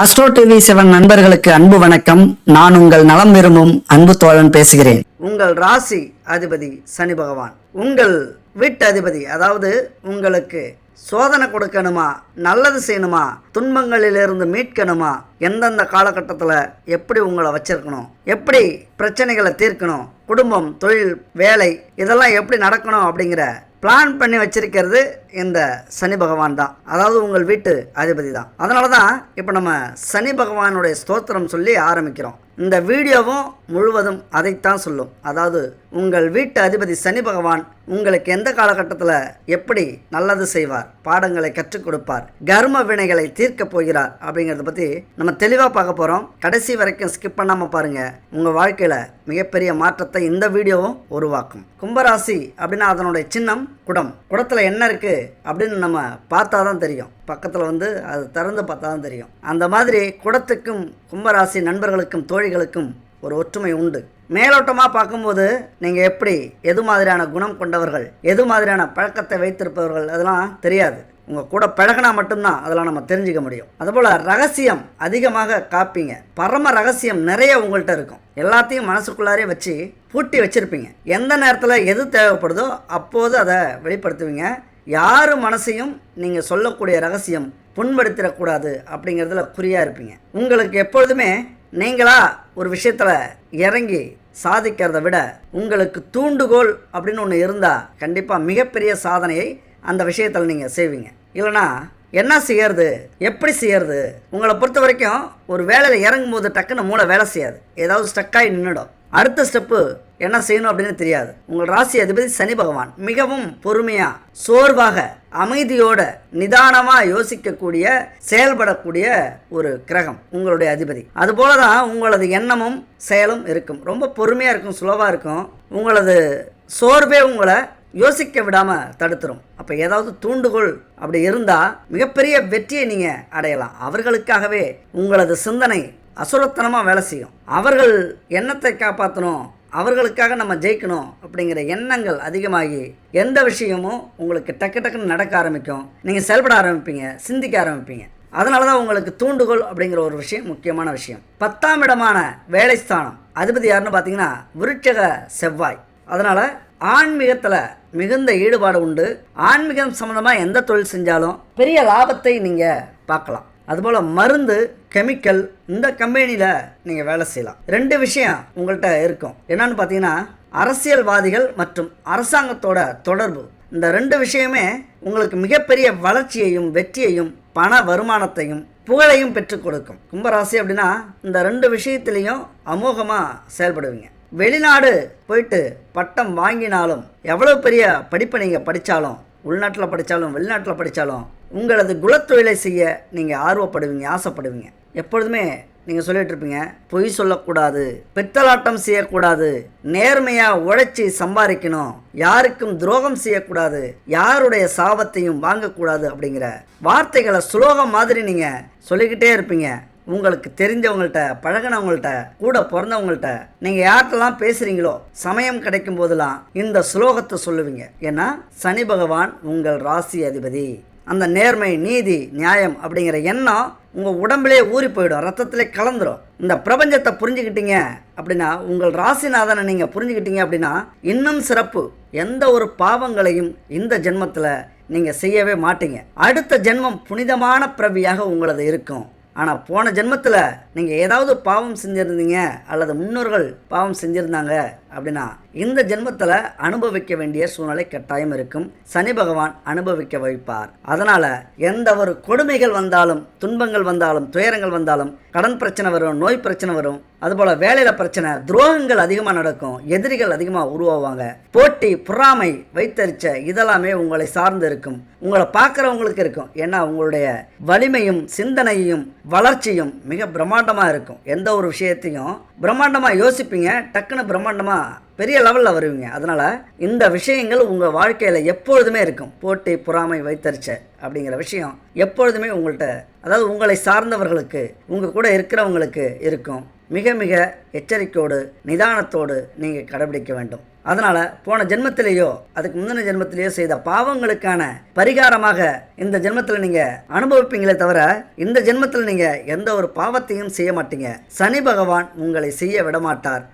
Astro TV seven நண்பர்களுக்கு அன்பு வணக்கம். நான் உங்கள் நலம் விரும்பும் அன்பு தோழன் பேசுகிறேன். உங்கள் ராசி அதிபதி சனி பகவான். உங்கள் வீட்டு அதிபதி அதாவது உங்களுக்கு சோதனை கொடுக்கணுமா நல்லது செய்யணுமா துன்பங்களிலிருந்து மீட்கணுமா எந்தெந்த காலகட்டத்தில் எப்படி உங்களை வச்சிருக்கணும் எப்படி பிரச்சனைகளை தீர்க்கணும் குடும்பம் தொழில் வேலை இதெல்லாம் எப்படி நடக்கணும் அப்படிங்கிற பிளான் பண்ணி வச்சிருக்கிறது இந்த சனி பகவான் தான். அதாவது உங்கள் வீட்டு அதிபதி தான். அதனால தான் இப்போ நம்ம சனி பகவானுடைய ஸ்தோத்திரம் சொல்லி ஆரம்பிக்கிறோம். இந்த வீடியோவும் முழுவதும் அதைத்தான் சொல்லும். அதாவது உங்கள் வீட்டு அதிபதி சனி பகவான் உங்களுக்கு எந்த காலகட்டத்தில் எப்படி நல்லது செய்வார் பாடங்களை கற்றுக் கொடுப்பார் கர்ம வினைகளை தீர்க்க போகிறார் அப்படிங்கிறத பற்றி நம்ம தெளிவாக பார்க்க போகிறோம் கடைசி வரைக்கும் ஸ்கிப் பண்ணாமல் பாருங்கள் உங்கள் வாழ்க்கையில் மிகப்பெரிய மாற்றத்தை இந்த வீடியோவும் உருவாக்கும். கும்பராசி அப்படின்னா அதனுடைய சின்னம் குடம். குடத்தில் என்ன இருக்குது அப்படின்னு நம்ம பார்த்தா தான் தெரியும். பக்கத்தில் வந்து அது திறந்து பார்த்தா தான் தெரியும். அந்த மாதிரி குடத்துக்கும் கும்பராசி நண்பர்களுக்கும் தோழிகளுக்கும் ஒரு ஒற்றுமை உண்டு. மேலோட்டமாக பார்க்கும்போது நீங்கள் எப்படி எது மாதிரியான குணம் கொண்டவர்கள் எது மாதிரியான பழக்கத்தை வைத்திருப்பவர்கள் அதெல்லாம் தெரியாது. உங்கள் கூட பழகினா மட்டும்தான் அதெல்லாம் நம்ம தெரிஞ்சுக்க முடியும். அதுபோல் ரகசியம் அதிகமாக காப்பீங்க. பரம ரகசியம் நிறைய உங்கள்கிட்ட இருக்கும். எல்லாத்தையும் மனசுக்குள்ளாரே வச்சு பூட்டி வச்சுருப்பீங்க. எந்த நேரத்தில் எது தேவைப்படுதோ அப்போது அதை வெளிப்படுத்துவீங்க. யார் மனசையும் நீங்கள் சொல்லக்கூடிய ரகசியம் புண்படுத்திடக்கூடாது அப்படிங்கிறதுல குறியாக இருப்பீங்க. உங்களுக்கு எப்பொழுதுமே நீங்களா ஒரு விஷயத்தில் இறங்கி சாதிக்கிறத விட உங்களுக்கு தூண்டுகோல் அப்படின்னு ஒன்று இருந்தால் கண்டிப்பாக மிகப்பெரிய சாதனையை அந்த விஷயத்தில் நீங்கள் செய்வீங்க. இல்லைனா என்ன செய்யறது எப்படி செய்யறது உங்களை பொறுத்த வரைக்கும் ஒரு வேலையில் இறங்கும் போது டக்குன்னு மூளை வேலை செய்யாது. ஏதாவது ஸ்டக்காகி நின்றுடும் அடுத்த ஸ்டெப்பு என்ன செய்யணும் அப்படின்னு தெரியாது. உங்கள் ராசி அதிபதி சனி பகவான். மிகவும் பொறுமையாக சோர்வாக அமைதியோட நிதானமாக யோசிக்கக்கூடிய செயல்படக்கூடிய ஒரு கிரகம் உங்களுடைய அதிபதி. அதுபோல தான் உங்களது எண்ணமும் செயலும் இருக்கும். ரொம்ப பொறுமையாக இருக்கும் சுலவாக இருக்கும். உங்களது சோர்வே உங்களை யோசிக்க விடாமல் தடுத்துரும். அப்போ ஏதாவது தூண்டுகோள் அப்படி இருந்தால் மிகப்பெரிய வெற்றியை நீங்கள் அடையலாம். அவர்களுக்காகவே உங்களது சிந்தனை அசுரத்தனமாக வேலை செய்யும். அவர்கள் எண்ணத்தை காப்பாற்றணும் அவர்களுக்காக நம்ம ஜெயிக்கணும் அப்படிங்கிற எண்ணங்கள் அதிகமாகி எந்த விஷயமும் உங்களுக்கு டக்கு டக்குன்னு நடக்க ஆரம்பிக்கும். நீங்கள் செயல்பட ஆரம்பிப்பீங்க சிந்திக்க ஆரம்பிப்பீங்க. அதனால தான் உங்களுக்கு தூண்டுகோல் அப்படிங்கிற ஒரு விஷயம் முக்கியமான விஷயம். பத்தாம் இடமான வேலை ஸ்தானம் அதிபதி யாருன்னு பார்த்தீங்கன்னா விருட்சக செவ்வாய். அதனால் ஆன்மீகத்தில் மிகுந்த ஈடுபாடு உண்டு. ஆன்மீகம் சம்மந்தமாக எந்த தொழில் செஞ்சாலும் பெரிய லாபத்தை நீங்கள் பார்க்கலாம். அதுபோல் மருந்து கெமிக்கல் இந்த கம்பெனியில் நீங்கள் வேலை செய்யலாம். ரெண்டு விஷயம் உங்கள்கிட்ட இருக்கும். என்னன்னு பார்த்தீங்கன்னா அரசியல்வாதிகள் மற்றும் அரசாங்கத்தோட தொடர்பு. இந்த ரெண்டு விஷயமே உங்களுக்கு மிகப்பெரிய வளர்ச்சியையும் வெற்றியையும் பண வருமானத்தையும் புகழையும் பெற்றுக் கொடுக்கும். கும்பராசி அப்படின்னா இந்த ரெண்டு விஷயத்துலேயும் அமோகமாக செயல்படுவீங்க. வெளிநாடு போயிட்டு பட்டம் வாங்கினாலும் எவ்வளோ பெரிய படிப்பை நீங்கள் படித்தாலும் உள்நாட்டில் படித்தாலும் வெளிநாட்டில் படித்தாலும் உங்களது குலத்தொழிலை செய்ய நீங்கள் ஆர்வப்படுவீங்க ஆசைப்படுவீங்க. எப்பொழுதுமே நீங்கள் சொல்லிட்டு இருப்பீங்க பொய் சொல்லக்கூடாது பித்தலாட்டம் செய்யக்கூடாது நேர்மையாக உழைச்சி சம்பாதிக்கணும் யாருக்கும் துரோகம் செய்யக்கூடாது யாருடைய சாபத்தையும் வாங்கக்கூடாது அப்படிங்கிற வார்த்தைகளை சுலோகம் மாதிரி நீங்கள் சொல்லிக்கிட்டே இருப்பீங்க. உங்களுக்கு தெரிஞ்சவங்கள்ட்ட பழகினவங்கள்ட்ட கூட பிறந்தவங்கள்ட்ட நீங்கள் யார்கிட்டலாம் பேசுகிறீங்களோ சமயம் கிடைக்கும் போதெல்லாம் இந்த சுலோகத்தை சொல்லுவீங்க. ஏன்னா சனி பகவான் உங்கள் ராசி அதிபதி. அந்த நேர்மை நீதி நியாயம் அப்படிங்கிற எண்ணம் உங்கள் உடம்புலே ஊறி போயிடும். ரத்தத்திலே கலந்துரும். இந்த பிரபஞ்சத்தை புரிஞ்சுக்கிட்டீங்க அப்படின்னா உங்கள் ராசிநாதனை நீங்கள் புரிஞ்சுக்கிட்டீங்க அப்படின்னா இன்னும் சிறப்பு. எந்த ஒரு பாவங்களையும் இந்த ஜென்மத்தில் நீங்கள் செய்யவே மாட்டீங்க. அடுத்த ஜென்மம் புனிதமான பிறவியாக உங்களது இருக்கும். ஆனால் போன ஜென்மத்தில் நீங்கள் ஏதாவது பாவம் செஞ்சுருந்தீங்க அல்லது முன்னோர்கள் பாவம் செஞ்சுருந்தாங்க அப்படின்னா இந்த ஜென்மத்தில் அனுபவிக்க வேண்டிய சூழ்நிலை கட்டாயம் இருக்கும். சனி பகவான் அனுபவிக்க வைப்பார். அதனால் எந்த ஒரு கொடுமைகள் வந்தாலும் துன்பங்கள் வந்தாலும் துயரங்கள் வந்தாலும் கடன் பிரச்சனை வரும் நோய் பிரச்சனை வரும் அதுபோல் வேலையில் பிரச்சனை துரோகங்கள் அதிகமாக நடக்கும் எதிரிகள் அதிகமாக உருவாவாங்க. போட்டி பொறாமை வைத்தறிச்ச இதெல்லாமே உங்களை சார்ந்து இருக்கும். உங்களை பார்க்குறவங்களுக்கு இருக்கும். ஏன்னா உங்களுடைய வலிமையும் சிந்தனையும் வளர்ச்சியும் மிக பிரம்மாண்டமாக இருக்கும். எந்த ஒரு விஷயத்தையும் பிரம்மாண்டமாக யோசிப்பீங்க டக்குன்னு பிரம்மாண்டமாக பெரிய லெவலில் வருவீங்க. அதனால் இந்த விஷயங்கள் உங்கள் வாழ்க்கையில் எப்பொழுதுமே இருக்கும். போட்டி பொறாமை வைத்தறிச்ச அப்படிங்கிற விஷயம் எப்பொழுதுமே உங்கள்கிட்ட அதாவது உங்களை சார்ந்தவர்களுக்கு உங்கள் கூட இருக்கிறவங்களுக்கு இருக்கும். மிக மிக எச்சரிக்கையோடு நிதானத்தோடு நீங்கள் கடைபிடிக்க வேண்டும். அதனால் போன ஜென்மத்திலேயோ அதுக்கு முந்தின ஜென்மத்திலேயோ செய்த பாவங்களுக்கான பரிகாரமாக இந்த ஜென்மத்தில் நீங்கள் அனுபவிப்பீங்களே தவிர இந்த ஜென்மத்தில் நீங்கள் எந்த ஒரு பாவத்தையும் செய்ய மாட்டீங்க. சனி பகவான் உங்களை செய்ய விட மாட்டார்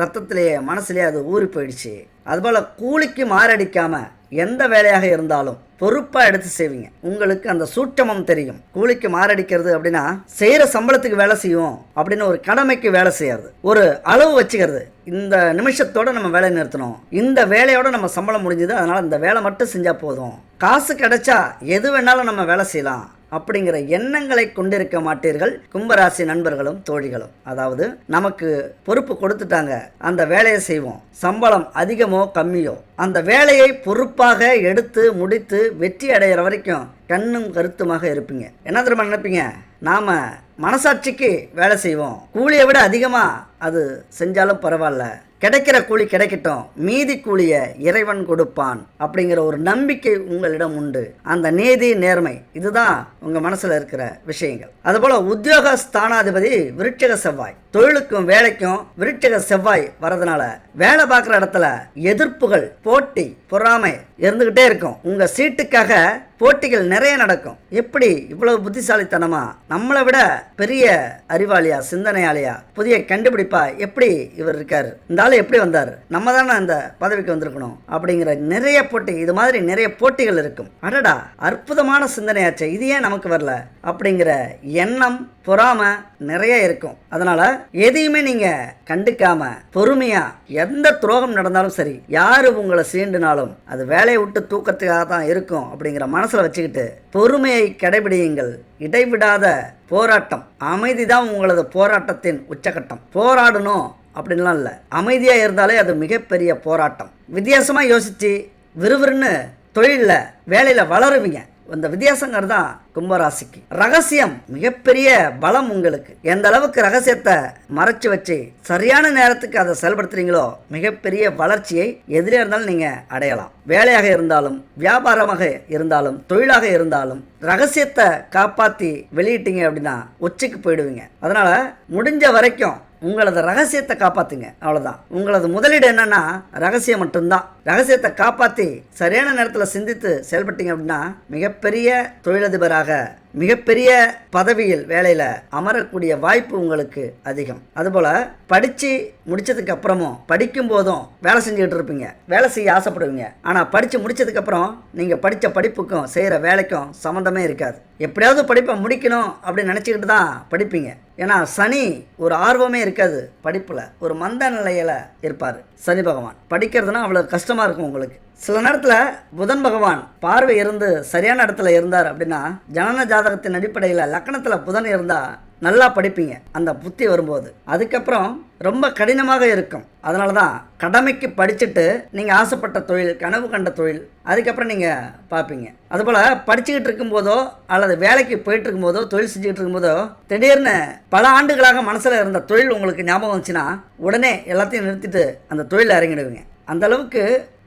ரத்தத்திலேயே மனசுலேயே அது ஊறி போயிடுச்சு. அதுபோல் கூலிக்கு மாரடிக்காமல் எந்த வேலையாக இருந்தாலும் பொறுப்பாக எடுத்து செய்வீங்க. உங்களுக்கு அந்த சூட்டமம் தெரியும். கூலிக்கு மாரடிக்கிறது அப்படின்னா செய்கிற சம்பளத்துக்கு வேலை செய்யும் அப்படின்னு ஒரு கடமைக்கு வேலை செய்யறது. ஒரு அளவு வச்சுக்கிறது. இந்த நிமிஷத்தோட நம்ம வேலை நிறுத்தணும். இந்த வேலையோட நம்ம சம்பளம் முடிஞ்சுது அதனால் இந்த வேலை மட்டும் செஞ்சால் போதும். காசு கிடைச்சா எது வேணாலும் நம்ம வேலை செய்யலாம். அப்படிங்கிற எண்ணங்களை கொண்டிருக்க மாட்டீர்கள். கும்பராசி நண்பர்களும் தோழிகளும். அதாவது நமக்கு பொறுப்பு கொடுத்துட்டாங்க. அந்த வேலையை செய்வோம். சம்பளம் அதிகமோ கம்மியோ. அந்த வேலையை பொறுப்பாக எடுத்து முடித்து வெற்றி அடைகிற வரைக்கும் கண்ணும் கருத்துமாக இருப்பீங்க. என்ன தெரியுமா நினைப்பீங்க? நாம மனசாட்சிக்கு வேலை செய்வோம். கூலியை விட அதிகமாக அது செஞ்சாலும் பரவாயில்ல. கிடைக்கிற கூலி கிடைக்கட்டும் மீதி கூலியை இறைவன் கொடுப்பான் அப்படிங்கிற ஒரு நம்பிக்கை உங்களிடம் உண்டு. அந்த நீதி நேர்மை இதுதான் உங்க மனசுல இருக்கிற விஷயங்கள். அதுபோல உத்தியோக ஸ்தானாதிபதி விருட்சக செவ்வாய். தொழிலுக்கும் வேலைக்கும் விருட்சக செவ்வாய் வரதுனால வேலை பார்க்குற இடத்துல எதிர்ப்புகள் போட்டி பொறாமை இருந்துக்கிட்டே இருக்கும். உங்கள் சீட்டுக்காக போட்டிகள் நிறைய நடக்கும். எப்படி இவ்வளவு புத்திசாலித்தனமா? நம்மளை விட பெரிய அறிவாளியா சிந்தனையாளியா? புதிய கண்டுபிடிப்பா? எப்படி இவர் இருக்காரு? இந்த ஆள் எப்படி வந்தார்? நம்ம தானே அந்த பதவிக்கு வந்திருக்கணும் அப்படிங்கிற நிறைய போட்டி இது மாதிரி நிறைய போட்டிகள் இருக்கும். அடடா அற்புதமான சிந்தனையாச்சே இது ஏன் நமக்கு வரல? அப்படிங்கிற எண்ணம் பொறாமை நிறைய இருக்கும். அதனால எதையுமே நீங்க கண்டுக்காம பொறுமையா எந்த துரோகம் நடந்தாலும் சரி யாரு உங்களை சீண்டுனாலும் அது வேலையை விட்டு தூக்கத்துக்காக தான் இருக்கும் அப்படிங்கிற மனசுல வச்சுக்கிட்டு பொறுமையை கடைபிடியுங்கள். இடைவிடாத போராட்டம். அமைதி தான் உங்களது போராட்டத்தின் உச்சகட்டம். போராடணும் அப்படின்லாம் இல்லை. அமைதியாக இருந்தாலே அது மிகப்பெரிய போராட்டம். வித்தியாசமாக யோசித்து விறுவிறுன்னு தொழிலில் வேலையில் வளருவீங்க. அந்த வித்தியாசங்கிறது தான் கும்பராசிக்கு. ரகசியம் மிகப்பெரிய பலம் உங்களுக்கு. எந்த அளவுக்கு ரகசியத்தை மறைச்சு வச்சு சரியான நேரத்துக்கு அதை செயல்படுத்துறீங்களோ மிகப்பெரிய வளர்ச்சியை எதிரே இருந்தாலும் நீங்கள் அடையலாம். வேலையாக இருந்தாலும் வியாபாரமாக இருந்தாலும் தொழிலாக இருந்தாலும் ரகசியத்தை காப்பாற்றி வெளியிட்டீங்க அப்படின்னா உச்சிக்கு போயிடுவீங்க. அதனால் முடிஞ்ச வரைக்கும் உங்களது ரகசியத்தை காப்பாத்துங்க அவ்வளோதான் உங்களது முதலீடு என்னன்னா ரகசியம் மட்டும்தான். ரகசியத்தை காப்பாத்தி சரியான நேரத்தில் சிந்தித்து செயல்பட்டீங்க அப்படின்னா மிகப்பெரிய தொழிலதிபராக மிகப்பெரிய பதவியில் வேலையில் அமரக்கூடிய வாய்ப்பு உங்களுக்கு அதிகம். அதுபோல் படித்து முடிச்சதுக்கு அப்புறமும் படிக்கும் போதும் வேலை செஞ்சுக்கிட்டு இருப்பீங்க வேலை செய்ய ஆசைப்படுவீங்க. ஆனால் படித்து முடிச்சதுக்கப்புறம் நீங்கள் படித்த படிப்புக்கும் செய்கிற வேலைக்கும் சம்மந்தமே இருக்காது. எப்படியாவது படிப்பை முடிக்கணும் அப்படின்னு நினச்சிக்கிட்டு தான் படிப்பீங்க. ஏன்னா சனி ஒரு ஆர்வமே இருக்காது படிப்பில். ஒரு மந்த நிலையில் இருப்பார் சனி பகவான். படிக்கிறதுனா அவ்வளோ கஷ்டமாக இருக்கும் உங்களுக்கு. சில நேரத்தில் புதன் பகவான் பார்வை இருந்து சரியான இடத்துல இருந்தார் அப்படின்னா ஜனன ஜாதகத்தின் அடிப்படையில் லக்கணத்தில் புதன் இருந்தால் நல்லா படிப்பீங்க. அந்த புத்தி வரும்போது. அதுக்கப்புறம் ரொம்ப கடினமாக இருக்கும். அதனால தான் கடமைக்கு படிச்சுட்டு நீங்கள் ஆசைப்பட்ட தொழில் கனவு கண்ட தொழில் அதுக்கப்புறம் நீங்கள் பார்ப்பீங்க அதுபோல் படிச்சுக்கிட்டு இருக்கும்போதோ அல்லது வேலைக்கு போயிட்டு இருக்கும்போதோ தொழில் செஞ்சுக்கிட்டு இருக்கும்போதோ திடீர்னு பல ஆண்டுகளாக மனசில் இருந்த தொழில் உங்களுக்கு ஞாபகம் வந்துச்சுன்னா உடனே எல்லாத்தையும் நிறுத்திட்டு அந்த தொழில் இறங்கிடுவீங்க. அந்த அளவுக்கு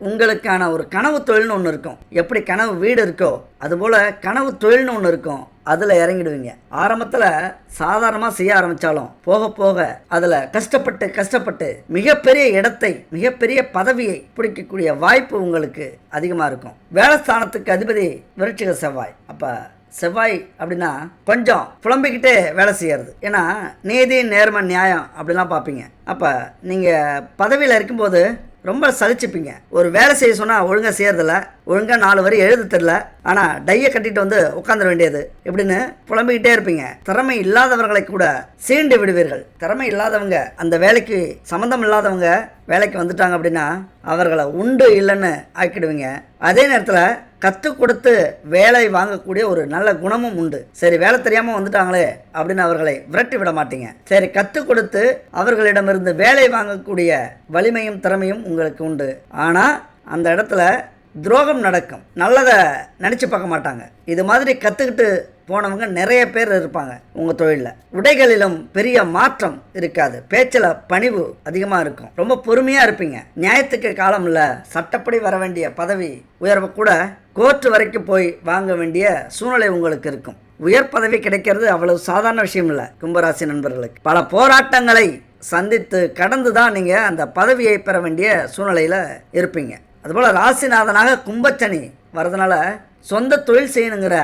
உங்களுக்கான ஒரு கனவு தொழில்னு ஒன்று இருக்கும். எப்படி கனவு வீடு இருக்கோ அதுபோல் கனவு தொழில்னு ஒன்று இருக்கும். அதில் இறங்கிடுவீங்க. ஆரம்பத்தில் சாதாரணமாக செய்ய ஆரம்பித்தாலும் போக போக அதில் கஷ்டப்பட்டு கஷ்டப்பட்டு மிகப்பெரிய இடத்தை மிகப்பெரிய பதவியை பிடிக்கக்கூடிய வாய்ப்பு உங்களுக்கு அதிகமாக இருக்கும். வேலைஸ்தானத்துக்கு அதிபதி விருட்சிக செவ்வாய். அப்போ செவ்வாய் அப்படின்னா கொஞ்சம் புலம்பிக்கிட்டே வேலை செய்யறது. ஏன்னா நீதி நேர்ம நியாயம் அப்படிலாம் பார்ப்பீங்க. அப்போ நீங்கள் பதவியில் இருக்கும்போது ரொம்ப சலிச்சுப்பீங்க. ஒரு வேலை செய்ய சொன்னால் ஒழுங்காக செய்யறதில்ல. ஒழுங்காக நாலு வரி எழுத தெரில ஆனால் டையை கட்டிட்டு வந்து உட்காந்துட வேண்டியது. இப்படின்னு புலம்பிக்கிட்டே இருப்பீங்க. திறமை இல்லாதவர்களை கூட சீண்டு விடுவீர்கள். திறமை இல்லாதவங்க அந்த வேலைக்கு சம்மந்தம் இல்லாதவங்க வேலைக்கு வந்துட்டாங்க அப்படின்னா அவர்களை உண்டு இல்லைன்னு ஆக்கிடுவீங்க. அதே நேரத்தில் கற்றுக் கொடுத்து வேலை வாங்கக்கூடிய ஒரு நல்ல குணமும் உண்டு. சரி வேலை தெரியாமல் வந்துட்டாங்களே அப்படின்னு அவர்களை விரட்டி விட மாட்டீங்க. சரி கற்றுக் கொடுத்து அவர்களிடமிருந்து வேலை வாங்கக்கூடிய வலிமையும் திறமையும் உங்களுக்கு உண்டு. ஆனால் அந்த இடத்துல துரோகம் நடக்கும். நல்லதை நினச்சி பார்க்க மாட்டாங்க. இது மாதிரி கற்றுக்கிட்டு போனவங்க நிறைய பேர் இருப்பாங்க உங்கள் தொழிலில். உடைகளிலும் பெரிய மாற்றம் இருக்காது. பேச்சில் பணிவு அதிகமாக இருக்கும். ரொம்ப பொறுமையாக இருப்பீங்க. நியாயத்துக்கு காலம் இல்லை சட்டப்படி வர வேண்டிய பதவி உயர்வு கூட கோர்ட்டு வரைக்கும் போய் வாங்க வேண்டிய சூழ்நிலை உங்களுக்கு இருக்கும். உயர் பதவி கிடைக்கிறது அவ்வளவு சாதாரண விஷயம் இல்லை கும்பராசி நண்பர்களுக்கு. பல போராட்டங்களை சந்தித்து கடந்து தான் நீங்கள் அந்த பதவியை பெற வேண்டிய சூழ்நிலையில் இருப்பீங்க. அதுபோல் ராசிநாதனாக கும்பச்சனி வரதுனால சொந்த தொழில் செய்யணுங்கிற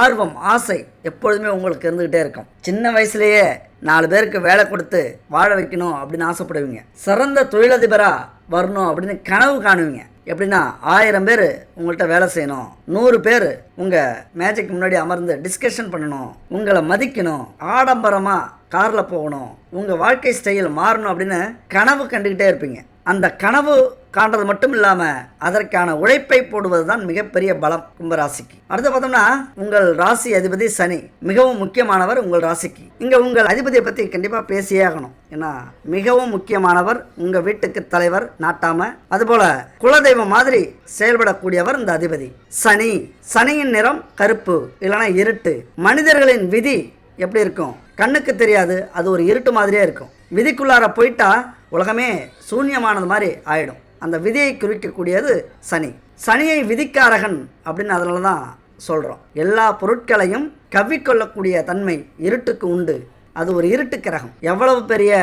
ஆர்வம் ஆசை எப்பொழுதுமே உங்களுக்கு இருந்துக்கிட்டே இருக்கும். சின்ன வயசுலேயே நாலு பேருக்கு வேலை கொடுத்து வாழ வைக்கணும் அப்படின்னு ஆசைப்படுவீங்க. சிறந்த தொழிலதிபராக வரணும் அப்படின்னு கனவு காணுவீங்க. எப்படின்னா ஆயிரம் பேர் உங்கள்கிட்ட வேலை செய்யணும் நூறு பேர் உங்கள் மேஜிக் முன்னாடி அமர்ந்து டிஸ்கஷன் பண்ணணும் உங்களை மதிக்கணும் ஆடம்பரமாக காரில் போகணும் உங்கள் வாழ்க்கை ஸ்டைல் மாறணும் அப்படின்னு கனவு கண்டுக்கிட்டே இருப்பீங்க. அந்த கனவு காண்றது மட்டும் இல்லாமல் அதற்கான உழைப்பை போடுவது தான் மிகப்பெரிய பலம் கும்பராசிக்கு. அடுத்து பார்த்தோம்னா உங்கள் ராசி அதிபதி சனி மிகவும் முக்கியமானவர் உங்கள் ராசிக்கு. இங்கே உங்கள் அதிபதியை பற்றி கண்டிப்பாக பேசியே ஆகணும். ஏன்னா மிகவும் முக்கியமானவர் உங்கள் வீட்டுக்கு தலைவர் நாட்டாம. அதுபோல் குலதெய்வம் மாதிரி செயல்படக்கூடியவர் இந்த அதிபதி. சனி சனியின் நிறம் கருப்பு இல்லைனா இருட்டு. மனிதர்களின் விதி எப்படி இருக்கும்? கண்ணுக்கு தெரியாது அது ஒரு இருட்டு மாதிரியே இருக்கும். விதிக்குள்ளார போயிட்டா உலகமே சூன்யமானது மாதிரி ஆயிடும். அந்த விதியை குறிக்கக்கூடியது சனி. சனியை விதிக்காரகன் அப்படின்னு அதனால தான் சொல்கிறோம் எல்லா பொருட்களையும் கவ்விக்கொள்ளக்கூடிய தன்மை இருட்டுக்கு உண்டு. அது ஒரு இருட்டு கிரகம். எவ்வளவு பெரிய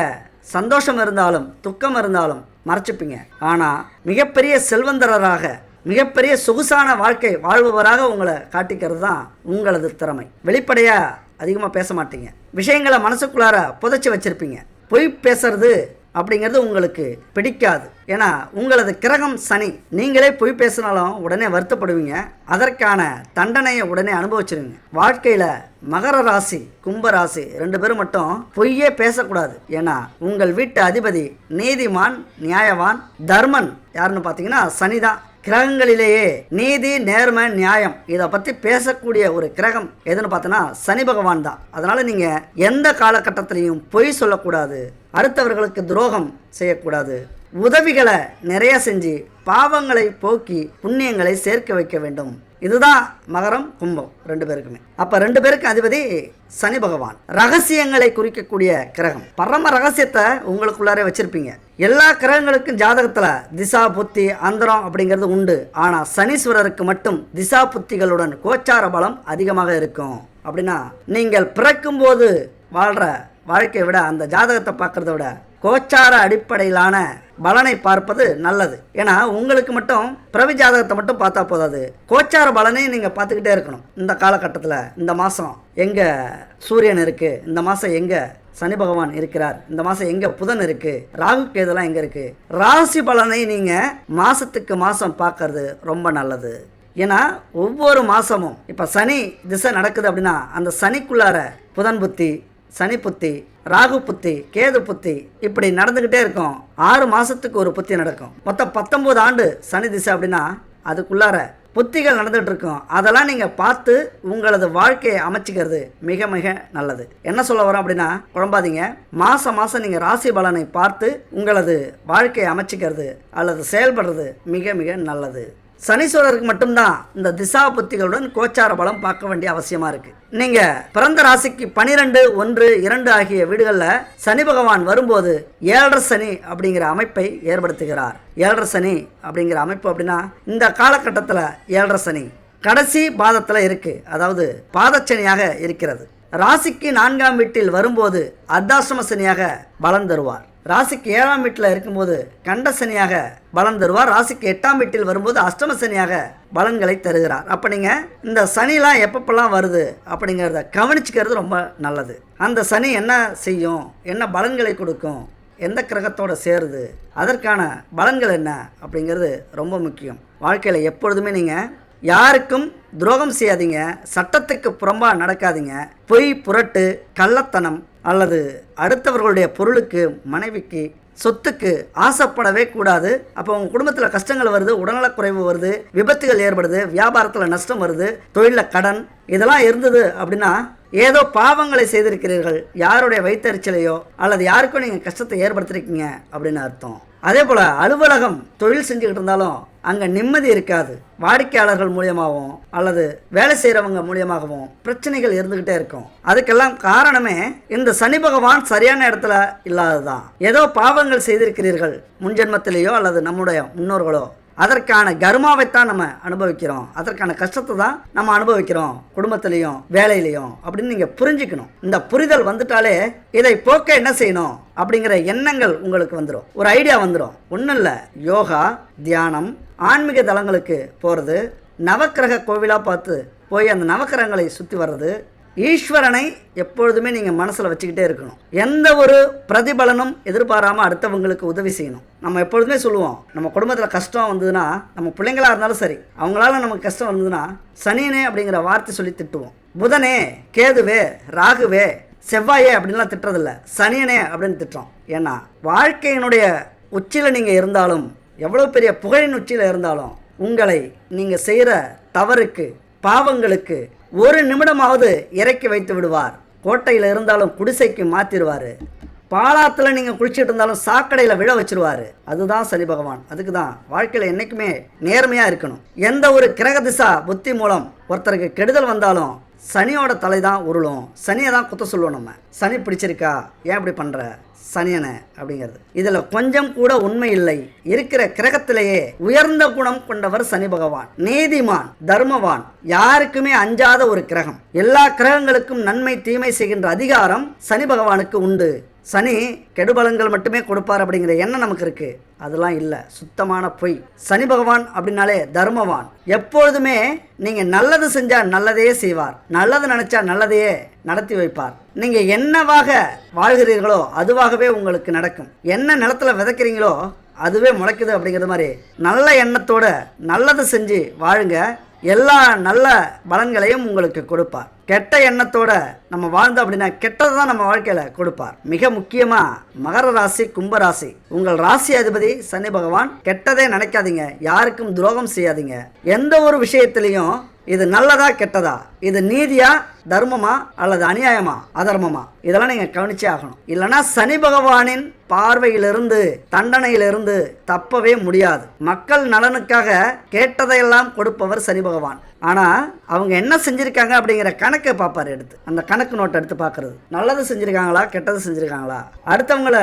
சந்தோஷம் இருந்தாலும் துக்கம் இருந்தாலும் மறைச்சிப்பீங்க. ஆனால் மிகப்பெரிய செல்வந்தரராக மிகப்பெரிய சொகுசான வாழ்க்கை வாழ்பவராக உங்களை காட்டிக்கிறது தான் உங்களது திறமை. வெளிப்படையாக அதிகமாக பேச மாட்டீங்க. விஷயங்களை மனசுக்குள்ளார புதைச்சி வச்சிருப்பீங்க. பொய் பேசுறது அப்படிங்கிறது உங்களுக்கு பிடிக்காது. ஏன்னா உங்களது கிரகம் சனி. நீங்களே பொய் பேசினாலும் உடனே வருத்தப்படுவீங்க. அதற்கான தண்டனையை உடனே அனுபவிச்சிருங்க. வாழ்க்கையில் மகர ராசி கும்ப ராசி ரெண்டு பேரும் மட்டும் பொய்யே பேசக்கூடாது. ஏன்னா உங்கள் வீட்டு அதிபதி நீதிமான் நியாயவான் தர்மன் யாருன்னு பார்த்தீங்கன்னா சனிதான். கிரகங்களிலேயே நீதி நேர்மை நியாயம் இதை பற்றி பேசக்கூடிய ஒரு கிரகம் எதுன்னு பார்த்தோன்னா சனி பகவான் தான். அதனால் நீங்கள் எந்த காலகட்டத்திலையும் பொய் சொல்லக்கூடாது அடுத்தவர்களுக்கு துரோகம் செய்யக்கூடாது. உதவிகளை நிறைய செஞ்சு பாவங்களை போக்கி புண்ணியங்களை சேர்க்க வைக்க வேண்டும். இதுதான் மகரம் கும்பம் ரெண்டு பேருக்குமே. அப்போ ரெண்டு பேருக்கு அதிபதி சனி பகவான். ரகசியங்களை குறிக்கக்கூடிய கிரகம். பரம ரகசியத்தை உங்களுக்குள்ளாரே வச்சுருப்பீங்க. எல்லா கிரகங்களுக்கும் ஜாதகத்தில் திசா புத்தி அந்தரம் அப்படிங்கிறது உண்டு. ஆனால் சனீஸ்வரருக்கு மட்டும் திசா புத்திகளுடன் கோச்சார பலம் அதிகமாக இருக்கும். அப்படின்னா நீங்கள் பிறக்கும்போது வாழ்கிற வாழ்க்கையை விட அந்த ஜாதகத்தை பார்க்குறத விட கோச்சார அடிப்படையிலான பலனை பார்ப்பது நல்லது. ஏன்னா உங்களுக்கு மட்டும் பிரவி ஜாதகத்தை மட்டும் பார்த்தா போதாது. கோச்சார பலனையும் நீங்கள் பார்த்துக்கிட்டே இருக்கணும். இந்த காலகட்டத்தில் இந்த மாதம் எங்கே சூரியன் இருக்குது இந்த மாதம் எங்கே சனி பகவான் இருக்கிறார் இந்த மாதம் எங்கே புதன் இருக்குது ராகு கேதெல்லாம் எங்கே இருக்குது ராசி பலனை நீங்கள் மாதத்துக்கு மாதம் பார்க்கறது ரொம்ப நல்லது. ஏன்னா ஒவ்வொரு மாதமும் இப்போ சனி திசை நடக்குது அப்படின்னா அந்த சனிக்குள்ளார புதன் புத்தி சனி புத்தி ராகு புத்தி கேது புத்தி இப்படி நடந்துக்கிட்டே இருக்கும். ஆறு மாதத்துக்கு ஒரு புத்தி நடக்கும். மொத்தம் பத்தொம்போது ஆண்டு சனி திசை அப்படின்னா அதுக்குள்ளார புத்திகள் நடந்துகிட்டு இருக்கும். அதெல்லாம் நீங்கள் பார்த்து உங்களது வாழ்க்கையை அமைச்சிக்கிறது மிக மிக நல்லது. என்ன சொல்ல வரோம் அப்படின்னா குழம்பாதீங்க. மாதம் மாதம் நீங்கள் ராசி பலனை பார்த்து உங்களது வாழ்க்கையை அமைச்சிக்கிறது அல்லது செயல்படுறது மிக மிக நல்லது. சனீஸ்வரருக்கு மட்டும்தான் இந்த திசா புத்திகளுடன் கோச்சார பலம் பார்க்க வேண்டிய அவசியமா இருக்கு. நீங்க பிறந்த ராசிக்கு பனிரெண்டு ஒன்று இரண்டு ஆகிய வீடுகளில் சனி பகவான் வரும்போது ஏழரை சனி அப்படிங்கிற அமைப்பை ஏற்படுத்துகிறார். ஏழரை சனி அப்படிங்கிற அமைப்பு அப்படின்னா இந்த காலகட்டத்தில் ஏழரை சனி. கடைசி பாதத்தில் இருக்கு. அதாவது பாதச்சனியாக இருக்கிறது. ராசிக்கு நான்காம் வீட்டில் வரும்போது அர்த்தாசிரம சனியாக பலன் தருவார். ராசிக்கு ஏழாம் வீட்டில் இருக்கும்போது கண்ட சனியாக பலன் தருவார். ராசிக்கு எட்டாம் வீட்டில் வரும்போது அஷ்டம சனியாக பலன்களை தருகிறார். அப்போ நீங்கள் இந்த சனிலாம் எப்பப்பெல்லாம் வருது அப்படிங்கிறத கவனிச்சுக்கிறது ரொம்ப நல்லது. அந்த சனி என்ன செய்யும்? என்ன பலன்களை கொடுக்கும்? எந்த கிரகத்தோட சேருது? அதற்கான பலன்கள் என்ன? அப்படிங்கிறது ரொம்ப முக்கியம். வாழ்க்கையில் எப்பொழுதுமே நீங்கள் யாருக்கும் துரோகம் செய்யாதீங்க. சட்டத்துக்கு புறம்பாக நடக்காதீங்க. பொய் புரட்டு கள்ளத்தனம் அல்லது அடுத்தவர்களுடைய பொருளுக்கு மனைவிக்கு சொத்துக்கு ஆசைப்படவே கூடாது. அப்போ உங்கள் குடும்பத்தில் கஷ்டங்கள் வருது உடல்நலக்குறைவு வருது விபத்துகள் ஏற்படுது வியாபாரத்தில் நஷ்டம் வருது தொழிலில் கடன் இதெல்லாம் இருந்தது அப்படின்னா ஏதோ பாவங்களை செய்திருக்கிறீர்கள். யாருடைய வைத்தறிச்சலையோ அல்லது யாருக்கும் நீங்கள் கஷ்டத்தை ஏற்படுத்திருக்கீங்க அப்படின்னு அர்த்தம். அதே போல் அலுவலகம் தொழில் செஞ்சுக்கிட்டு இருந்தாலும் அங்கே நிம்மதி இருக்காது. வாடிக்கையாளர்கள் மூலியமாகவும் அல்லது வேலை செய்கிறவங்க மூலியமாகவும் பிரச்சனைகள் இருந்துக்கிட்டே இருக்கும். அதுக்கெல்லாம் காரணமே இந்த சனி பகவான் சரியான இடத்துல இல்லாததுதான். ஏதோ பாவங்கள் செய்திருக்கிறீர்கள். முன்ஜென்மத்திலேயோ அல்லது நம்முடைய முன்னோர்களோ. அதற்கான கர்மாவைத்தான் நம்ம அனுபவிக்கிறோம். அதற்கான கஷ்டத்தை தான் நம்ம அனுபவிக்கிறோம். குடும்பத்திலையும் வேலையிலையும். அப்படின்னு நீங்கள் புரிஞ்சுக்கணும். இந்த புரிதல் வந்துட்டாலே இதை போக்க என்ன செய்யணும்? அப்படிங்கிற எண்ணங்கள் உங்களுக்கு வந்துடும் ஒரு ஐடியா வந்துடும் ஒன்றும் இல்லை. யோகா தியானம் ஆன்மீக தலங்களுக்கு போகிறது நவக்கிரக கோவிலாக பார்த்து போய் அந்த நவக்கிரகங்களை சுற்றி வர்றது ஈஸ்வரனை எப்பொழுதுமே நீங்கள் மனசில் வச்சுக்கிட்டே இருக்கணும். எந்த ஒரு பிரதிபலனும் எதிர்பாராமல் அடுத்தவங்களுக்கு உதவி செய்யணும். நம்ம எப்பொழுதுமே சொல்லுவோம் நம்ம குடும்பத்தில் கஷ்டம் வந்ததுன்னா நம்ம பிள்ளைங்களா இருந்தாலும் சரி அவங்களால நமக்கு கஷ்டம் வந்ததுன்னா சனியனே அப்படிங்கிற வார்த்தை சொல்லி திட்டுவோம். புதனே கேதுவே ராகுவே செவ்வாயே அப்படின்லாம் திட்டுறதில்ல சனியனே அப்படின்னு திட்டுறோம். ஏன்னா வாழ்க்கையினுடைய உச்சியில் நீங்கள் இருந்தாலும் எவ்வளோ பெரிய புகழின் உச்சியில் இருந்தாலும் உங்களை நீங்கள் செய்கிற தவறுக்கு பாவங்களுக்கு ஒரு நிமிடமாவது இறக்கி வைத்து விடுவார். கோட்டையில் இருந்தாலும் குடிசைக்கு மாற்றிடுவார் பாலாத்தில் நீங்கள் குளிச்சுட்டு இருந்தாலும் சாக்கடையில் விழ வச்சிருவார். அதுதான் சனி பகவான். அதுக்கு தான் வாழ்க்கையில் என்றைக்குமே நேர்மையாக இருக்கணும். எந்த ஒரு கிரக திசா புத்தி மூலம் ஒருத்தருக்கு கெடுதல் வந்தாலும் சனியோட தலை தான் உருளும். சனியை தான் குத்த சொல்லுவோம் நம்ம. சனி பிடிச்சிருக்கா? ஏன் இப்படி பண்ணுற சனியனை அப்படிங்கிறது. இதில் கொஞ்சம் கூட உண்மை இல்லை. இருக்கிற கிரகத்திலேயே உயர்ந்த குணம் கொண்டவர் சனி பகவான். நீதிமான் தர்மவான். யாருக்குமே அஞ்சாத ஒரு கிரகம். எல்லா கிரகங்களுக்கும் நன்மை தீமை செய்கின்ற அதிகாரம் சனி பகவானுக்கு உண்டு. சனி கெடுபலங்கள் மட்டுமே கொடுப்பார் அப்படிங்கிற எண்ணம் நமக்கு இருக்குது அதெல்லாம் இல்லை. சுத்தமான பொய். சனி பகவான் அப்படின்னாலே தர்மவான். எப்பொழுதுமே நீங்கள் நல்லது செஞ்சால் நல்லதையே செய்வார். நல்லது நினச்சா நல்லதையே நடத்தி வைப்பார். நீங்கள் என்னவாக வாழ்கிறீர்களோ அதுவாகவே உங்களுக்கு நடக்கும். என்ன நிலத்துல விதைக்கிறீங்களோ அதுவே முளைக்குது அப்படிங்கிற மாதிரி நல்ல எண்ணத்தோட நல்லது செஞ்சு வாழுங்க. எல்லா நல்ல பலன்களையும் உங்களுக்கு கொடுப்பார். கெட்ட எண்ணத்தோட நம்ம வாழ்ந்தோம் அப்படின்னா கெட்டதை தான் நம்ம வாழ்க்கையில் கொடுப்பார். மிக முக்கியமாக மகர ராசி கும்பராசி உங்கள் ராசி அதிபதி சனி பகவான் கெட்டதே நினைக்காதீங்க. யாருக்கும் துரோகம் செய்யாதீங்க. எந்த ஒரு விஷயத்திலையும் இது நல்லதா கெட்டதா? இது நீதியா தர்மமா அல்லது அநியாயமா அதர்மமா? இதெல்லாம் நீங்க கவனிச்சே ஆகணும். இல்லைன்னா சனி பகவானின் பார்வையிலிருந்து தண்டனையிலிருந்து தப்பவே முடியாது. மக்கள் நலனுக்காக கேட்டதையெல்லாம் கொடுப்பவர் சனி பகவான். ஆனா அவங்க என்ன செஞ்சிருக்காங்க அப்படிங்கிற கணக்கை பார்ப்பாரு எடுத்து. அந்த கணக்கு நோட்டை எடுத்து பார்க்கறது. நல்லது செஞ்சிருக்காங்களா கெட்டது செஞ்சிருக்காங்களா? அடுத்தவங்கள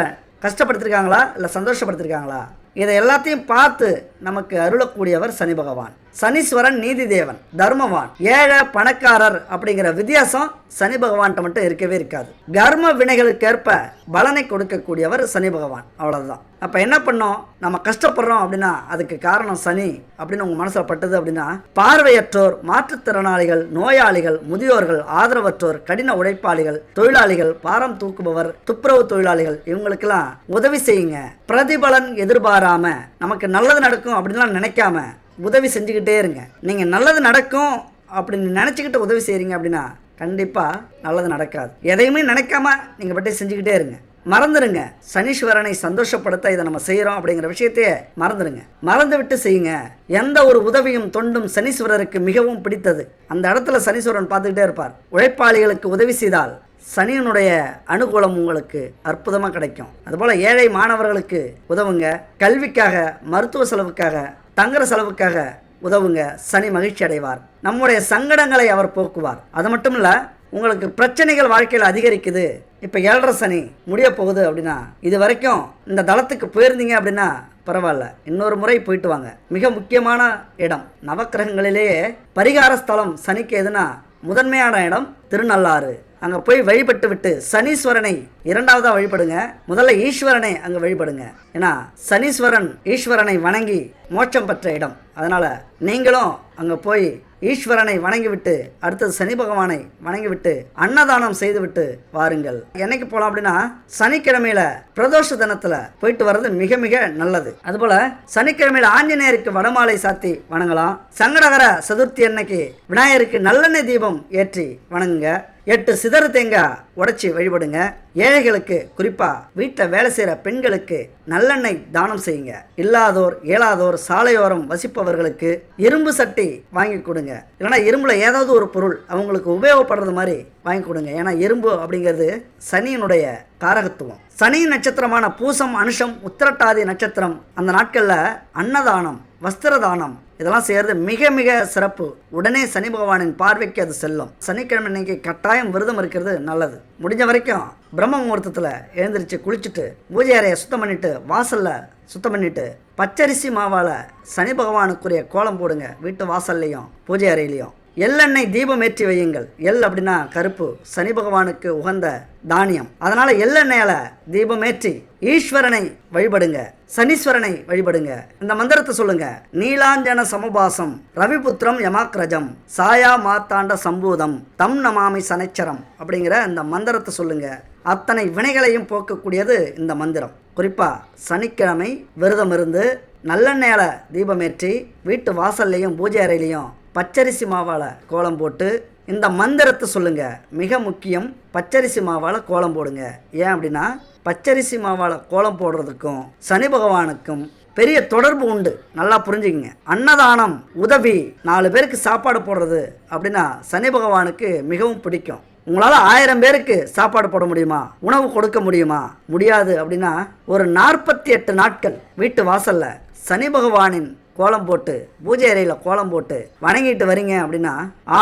கஷ்டப்படுத்திருக்காங்களா இல்லை சந்தோஷப்படுத்திருக்காங்களா? இதை எல்லாத்தையும் பார்த்து நமக்கு அருளக்கூடியவர் சனி பகவான். சனீஸ்வரன் நீதி தேவன் தர்மவான் ஏழை பணக்காரர் அப்படிங்கிற வித்தியாசம் சனி பகவான்கிட்ட மட்டும் இருக்கவே இருக்காது. கர்ம வினைகளுக்கேற்ப பலனை கொடுக்கக்கூடியவர் சனி பகவான் அவ்வளவுதான். அப்போ என்ன பண்ணோம்? நம்ம கஷ்டப்படுறோம் அப்படின்னா அதுக்கு காரணம் சனி அப்படின்னு உங்கள் மனசில் பட்டது அப்படின்னா பார்வையற்றோர் மாற்றுத்திறனாளிகள் நோயாளிகள் முதியோர்கள் ஆதரவற்றோர் கடின உழைப்பாளிகள் தொழிலாளிகள் பாரம் தூக்குபவர் துப்புரவு தொழிலாளிகள் இவங்களுக்கெல்லாம் உதவி செய்யுங்க. பிரதிபலன் எதிர்பாராம நமக்கு நல்லது நடக்கும் அப்படின்லாம் நினைக்காம உதவி செஞ்சுக்கிட்டே இருங்க. நீங்கள் நல்லது நடக்கும் அப்படின்னு நினச்சிக்கிட்டு உதவி செய்கிறீங்க அப்படின்னா கண்டிப்பாக நல்லது நடக்காது. எதையுமே நினைக்காம நீங்கள் பற்றி செஞ்சுக்கிட்டே இருங்க. மறந்துடுங்க சனீஸ்வரனை சந்தோஷப்படுத்த இதை நம்ம செய்கிறோம் அப்படிங்கிற விஷயத்தையே மறந்துடுங்க மறந்து விட்டு செய்யுங்க. எந்த ஒரு உதவியும் தொண்டும் சனீஸ்வரருக்கு மிகவும் பிடித்தது. அந்த இடத்துல சனீஸ்வரன் பார்த்துக்கிட்டே இருப்பார். உழைப்பாளிகளுக்கு உதவி செய்தால் சனியனுடைய அனுகூலம் உங்களுக்கு அற்புதமாக கிடைக்கும். அதுபோல் ஏழை மாணவர்களுக்கு உதவுங்க. கல்விக்காக மருத்துவ செலவுக்காக தங்குற செலவுக்காக உதவுங்க. சனி மகிழ்ச்சி அடைவார். நம்முடைய சங்கடங்களை அவர் போக்குவார். அது மட்டும் இல்லை உங்களுக்கு பிரச்சனைகள் வாழ்க்கையில் அதிகரிக்குது. இப்போ ஏழரை சனி முடிய போகுது அப்படின்னா இது வரைக்கும் இந்த தளத்துக்கு போயிருந்தீங்க அப்படின்னா பரவாயில்ல. இன்னொரு முறை போயிட்டு வாங்க. மிக முக்கியமான இடம். நவக்கிரகங்களிலேயே பரிகார ஸ்தலம் சனிக்கு எதுனா முதன்மையான இடம் திருநள்ளாறு. அங்கே போய் வழிபட்டு விட்டு சனீஸ்வரனை இரண்டாவதாக வழிபடுங்க. முதல்ல ஈஸ்வரனை அங்கே வழிபடுங்க. ஏன்னா சனீஸ்வரன் ஈஸ்வரனை வணங்கி மோட்சம் பெற்ற இடம். அதனால் நீங்களும் அங்கே போய் ஈஸ்வரனை வணங்கிவிட்டு அடுத்தது சனி பகவானை வணங்கிவிட்டு அன்னதானம் செய்துவிட்டு வாருங்கள். என்னைக்கு போகலாம் அப்படின்னா சனிக்கிழமையில பிரதோஷ தினத்தில் போயிட்டு வர்றது மிக மிக நல்லது. அதுபோல சனிக்கிழமையில ஆஞ்சநேயருக்கு வடமாலை சாத்தி வணங்கலாம். சங்கடகர சதுர்த்தி அன்னைக்கு விநாயகருக்கு நல்லெண்ணெய் தீபம் ஏற்றி வணங்குங்க. எட்டு சிதறு தேங்காய் உடைச்சி வழிபடுங்க. ஏழைகளுக்கு குறிப்பாக வீட்டில் வேலை செய்கிற பெண்களுக்கு நல்லெண்ணெய் தானம் செய்யுங்க. இல்லாதோர் இயலாதோர் சாலையோரம் வசிப்பவர்களுக்கு இரும்பு சட்டி வாங்கி கொடுங்க. இல்லைன்னா இரும்பில் ஏதாவது ஒரு பொருள் அவங்களுக்கு உபயோகப்படுறது மாதிரி வாங்கி கொடுங்க. ஏன்னா இரும்பு அப்படிங்கிறது சனியினுடைய காரகத்துவம். சனி நட்சத்திரமான பூசம் அனுஷம் உத்திரட்டாதி நட்சத்திரம் அந்த நாட்களில் அன்னதானம் வஸ்திர தானம் இதெல்லாம் செய்கிறது மிக மிக சிறப்பு. உடனே சனி பகவானின் பார்வைக்கு அது செல்லும். சனிக்கிழமை இன்னைக்கு கட்டாயம் விரதம் இருக்கிறது நல்லது. முடிஞ்ச வரைக்கும் பிரம்ம முகூர்த்தத்தில் எழுந்திரிச்சு குளிச்சுட்டு பூஜை அறையை சுத்தம் பண்ணிவிட்டு வாசலில் சுத்தம் பண்ணிட்டு பச்சரிசி மாவால் சனி பகவானுக்குரிய கோலம் போடுங்க. வீட்டு வாசல்லையும் பூஜை அறையிலையும். எள்ளெண்ணெய் தீபம் ஏற்றி வையுங்கள். எள் அப்படின்னா கருப்பு. சனி பகவானுக்கு உகந்த தானியம். அதனால் எள்ளெண்ணெயால் தீபம் ஏற்றி ஈஸ்வரனை வழிபடுங்க. சனீஸ்வரனை வழிபடுங்க. இந்த மந்திரத்தை சொல்லுங்க. நீலாஞ்சன சமபாசம் ரவிபுத்திரம் யமாக்ரஜம் சாயா மாத்தாண்ட சம்பூதம் தம் நமாமி சனைச்சரம் அப்படிங்கிற இந்த மந்திரத்தை சொல்லுங்க. அத்தனை வினைகளையும் போக்கக்கூடியது இந்த மந்திரம். குறிப்பாக சனிக்கிழமை விரதம் இருந்து நல்லெண்ணெயால் தீபமேற்றி வீட்டு வாசல்லையும் பூஜை அறையிலையும் பச்சரிசி மாவால் கோலம் போட்டு இந்த மந்திரத்தை சொல்லுங்க. மிக முக்கியம் பச்சரிசி மாவால் கோலம் போடுங்க. ஏன் அப்படின்னா பச்சரிசி மாவால் கோலம் போடுறதுக்கும் சனி பகவானுக்கும் பெரிய தொடர்பு உண்டு. நல்லா புரிஞ்சுக்கங்க. அன்னதானம் உதவி நாலு பேருக்கு சாப்பாடு போடுறது அப்படின்னா சனி பகவானுக்கு மிகவும் பிடிக்கும். உங்களால் ஆயிரம் பேருக்கு சாப்பாடு போட முடியுமா? உணவு கொடுக்க முடியுமா? முடியாது அப்படின்னா ஒரு நாற்பத்தி எட்டு நாட்கள் வீட்டு வாசலில் சனி பகவானின் கோலம் போட்டு பூஜை அறையில் கோலம் போட்டு வணங்கிட்டு வரீங்க அப்படின்னா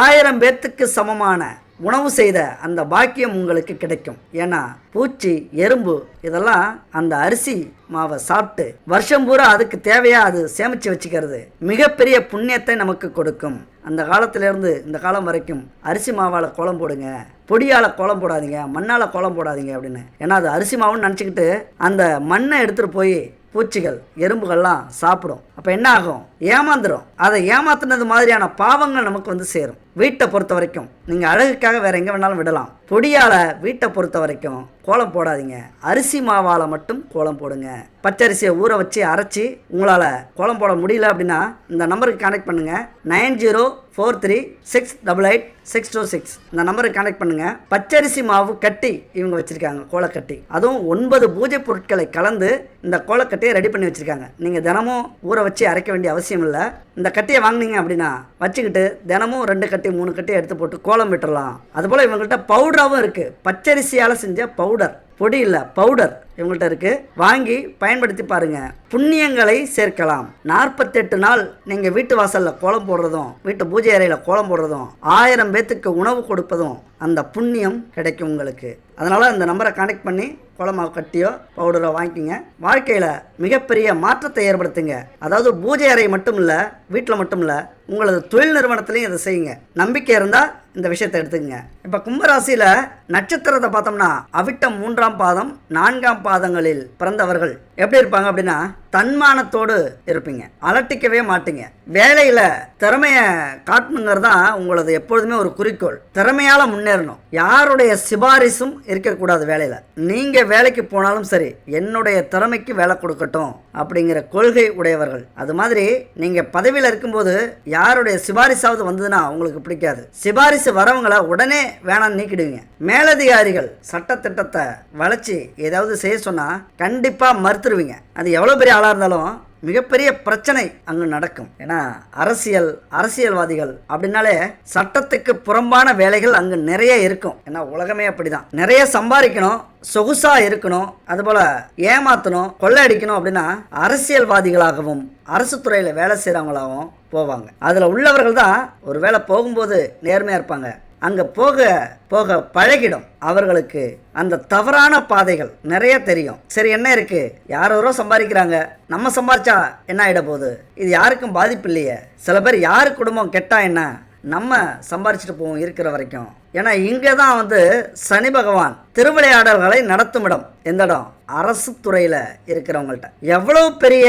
ஆயிரம் பேர்த்துக்கு சமமான உணவு செய்த அந்த பாக்கியம் உங்களுக்கு கிடைக்கும். ஏன்னா பூச்சி எறும்பு இதெல்லாம் அந்த அரிசி மாவை சாப்பிட்டு வருஷம் பூரா அதுக்கு தேவையாக அது சேமித்து வச்சுக்கிறது மிகப்பெரிய புண்ணியத்தை நமக்கு கொடுக்கும். அந்த காலத்திலேருந்து இந்த காலம் வரைக்கும் அரிசி மாவால் கோலம் போடுங்க பொடியால் கோலம் போடாதீங்க மண்ணால் கோலம் போடாதீங்க அப்படின்னு. ஏன்னா அது அரிசி மாவுன்னு நினச்சிக்கிட்டு அந்த மண்ணை எடுத்துகிட்டு போய் பூச்சிகள் எறும்புகள்லாம் சாப்பிடும். அப்போ என்ன ஆகும் ஏமாந்துடும் அதை ஏமாத்துனது மாதிரியான பாவங்கள் நமக்கு வந்து சேரும். வீட்டை பொறுத்த வரைக்கும். நீங்கள் அழகுக்காக வேற எங்கே வேணாலும் விடலாம். பொடியால் வீட்டை பொறுத்த வரைக்கும் கோலம் போடாதீங்க. அரிசி மாவால் மட்டும் கோலம் போடுங்க. பச்சரிசியை ஊற வச்சு அரைச்சி உங்களால் கோலம் போட முடியல அப்படின்னா இந்த நம்பருக்கு கனெக்ட் பண்ணுங்கள் nine zero four three six double eight six two six இந்த நம்பருக்கு கனெக்ட் பண்ணுங்கள் பச்சரிசி மாவு கட்டி இவங்க வச்சுருக்காங்க கோலக்கட்டி. அதுவும் ஒன்பது பூஜை பொருட்களை கலந்து இந்த கோலக்கட்டையை ரெடி பண்ணி வச்சுருக்காங்க. நீங்கள் தினமும் ஊற வச்சு அரைக்க வேண்டிய அவசியம் இல்லை. இந்த கட்டியை வாங்குனீங்க அப்படின்னா வச்சுக்கிட்டு தினமும் ரெண்டு கட்டி மூணு கட்டி எடுத்து போட்டு கோலம் விட்டுறலாம். அதுபோல் இவங்கள்ட்ட பவுடராகவும் இருக்குது பச்சரிசியால் செஞ்ச பவுடர் பொடி இல்லை பவுடர் இவங்கள்ட்ட இருக்கு. வாங்கி பயன்படுத்தி பாருங்க. புண்ணியங்களை சேர்க்கலாம். நாற்பத்தெட்டு நாள் நீங்கள் வீட்டு வாசலில் கோலம் போடுறதும் வீட்டு பூஜை அறையில் கோலம் போடுறதும் ஆயிரம் பேத்துக்கு உணவு கொடுப்பதும் அந்த புண்ணியம் கிடைக்கும் உங்களுக்கு. அதனால் அந்த நம்பரை கனெக்ட் பண்ணி குளமாக கட்டியோ பவுடரோ வாங்கிக்கிங்க. வாழ்க்கையில் மிகப்பெரிய மாற்றத்தை ஏற்படுத்துங்க. அதாவது பூஜை அறை மட்டும் இல்லை வீட்டில் மட்டும் இல்லை உங்களது தொழில் நிறுவனத்துலையும் இதை செய்யுங்க. நம்பிக்கை இருந்தால் இந்த விஷயத்தை எடுத்துக்கங்க. இப்போ கும்பராசியில் நட்சத்திரத்தை பார்த்தோம்னா அவிட்டம் மூன்றாம் பாதம் நான்காம் பாதங்களில் பிறந்தவர்கள். எப்படி இருப்பாங்க அப்படின்னா தன்மானத்தோடு இருப்பீங்க. அலட்டிக்கவே மாட்டீங்க. வேலையில் திறமையை காட்டணுங்கிறது தான் உங்களது எப்பொழுதுமே ஒரு குறிக்கோள். திறமையால் முன்னேறணும். யாருடைய சிபாரிசும் இருக்கக்கூடாது வேலையில். நீங்கள் வேலைக்கு போனாலும் சரி என்னுடைய திறமைக்கு வேலை கொடுக்கட்டும் அப்படிங்கிற கொள்கை உடையவர்கள். அது மாதிரி நீங்கள் பதவியில் இருக்கும்போது யாருடைய சிபாரிசாவது வந்ததுன்னா உங்களுக்கு பிடிக்காது. சிபாரிசு வரவங்களை உடனே வேணாம் நீக்கிடுவீங்க. மே மேலதிகாரிகள் சட்டத்திட்டத்தை வளைச்சி ஏதாவது செய்ய சொன்னால் கண்டிப்பாக மறுத்துருவீங்க. அது எவ்வளோ பெரிய ஆளாக இருந்தாலும் மிகப்பெரிய பிரச்சனை அங்கு நடக்கும். ஏன்னா அரசியல் அரசியல்வாதிகள் அப்படின்னாலே சட்டத்துக்கு புறம்பான வேலைகள் அங்கு நிறைய இருக்கும். ஏன்னா உலகமே அப்படிதான். நிறைய சம்பாதிக்கணும் சொகுசா இருக்கணும் அதுபோல ஏமாத்தணும் கொள்ளையடிக்கணும் அப்படின்னா அரசியல்வாதிகளாகவும் அரசு துறையில் வேலை செய்கிறவங்களாகவும் போவாங்க. அதில் உள்ளவர்கள் தான் ஒரு வேளை போகும்போது நேர்மையாக இருப்பாங்க. அங்கே போக போக பழகிடும். அவர்களுக்கு அந்த தவறான பாதைகள் நிறைய தெரியும். சரி என்ன இருக்கு? யாரோ சம்பாதிக்கிறாங்க. நம்ம சம்பாரிச்சா என்ன ஆகிட போகுது? இது யாருக்கும் பாதிப்பு இல்லையே. சில பேர் யார் குடும்பம் கெட்டா என்ன? நம்ம சம்பாரிச்சிட்டு போவோம் இருக்கிற வரைக்கும். ஏன்னா இங்கே தான் வந்து சனி பகவான் திருவிளையாடல்களை நடத்தும் இடம் எந்த இடம்? அரசு துறையில் இருக்கிறவங்கள்ட்ட. எவ்வளோ பெரிய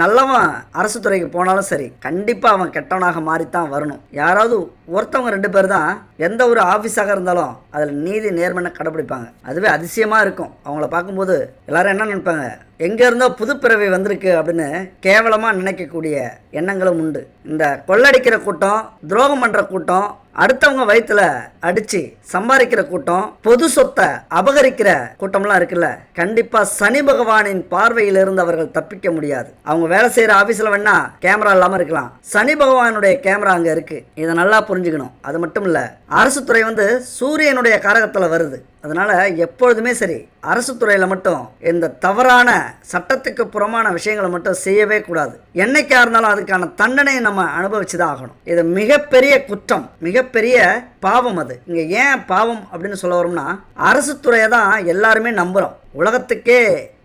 நல்லவன் அரசு துறைக்கு போனாலும் சரி கண்டிப்பாக அவன் கெட்டவனாக மாறித்தான் வரணும். யாராவது ஒருத்தவங்க ரெண்டு பேர் தான் எந்த ஒரு ஆஃபீஸாக இருந்தாலும் அதில் நீதி நேர்மனை கடைப்பிடிப்பாங்க அதுவே அதிசயமாக இருக்கும். அவங்கள பார்க்கும்போது எல்லாரும் என்ன நினைப்பாங்க? எங்கே இருந்தோ புதுப்பிறவி வந்திருக்கு அப்படின்னு கேவலமாக நினைக்கக்கூடிய எண்ணங்களும் உண்டு. இந்த கொள்ளடிக்கிற கூட்டம் துரோகம் பண்ணுற கூட்டம் அடுத்தவங்க வயித்துல அடிச்சு சம்பாதிக்கிற கூட்டம் பொது சொத்தை அபகரிக்கிற கூட்டம்லாம் இருக்குல்ல கண்டிப்பா சனி பகவானின் பார்வையில் இருந்து அவர்கள் தப்பிக்க முடியாது. அவங்க வேலை செய்யற ஆபீஸ்ல வேணா கேமரா இல்லாம இருக்கலாம். சனி பகவானுடைய கேமரா அங்க இருக்கு. இதை நல்லா புரிஞ்சுக்கணும். அது மட்டும் இல்ல அரசு துறை வந்து சூரியனுடைய காரகத்துல வருது. அதனால எப்பொழுதுமே சரி அரசு துறையில் மட்டும் இந்த தவறான சட்டத்துக்கு புறமான விஷயங்களை மட்டும் செய்யவே கூடாது. என்னைக்கா இருந்தாலும் அதுக்கான தண்டனையை நம்ம அனுபவிச்சு தான் ஆகணும். இது மிகப்பெரிய குற்றம். மிக மிகப்பெரிய பாவம் அது. இங்க ஏன் பாவம் அப்படின்னு சொல்ல வரோம்னா அரசு துறையை தான் எல்லாருமே நம்புறோம். உலகத்துக்கே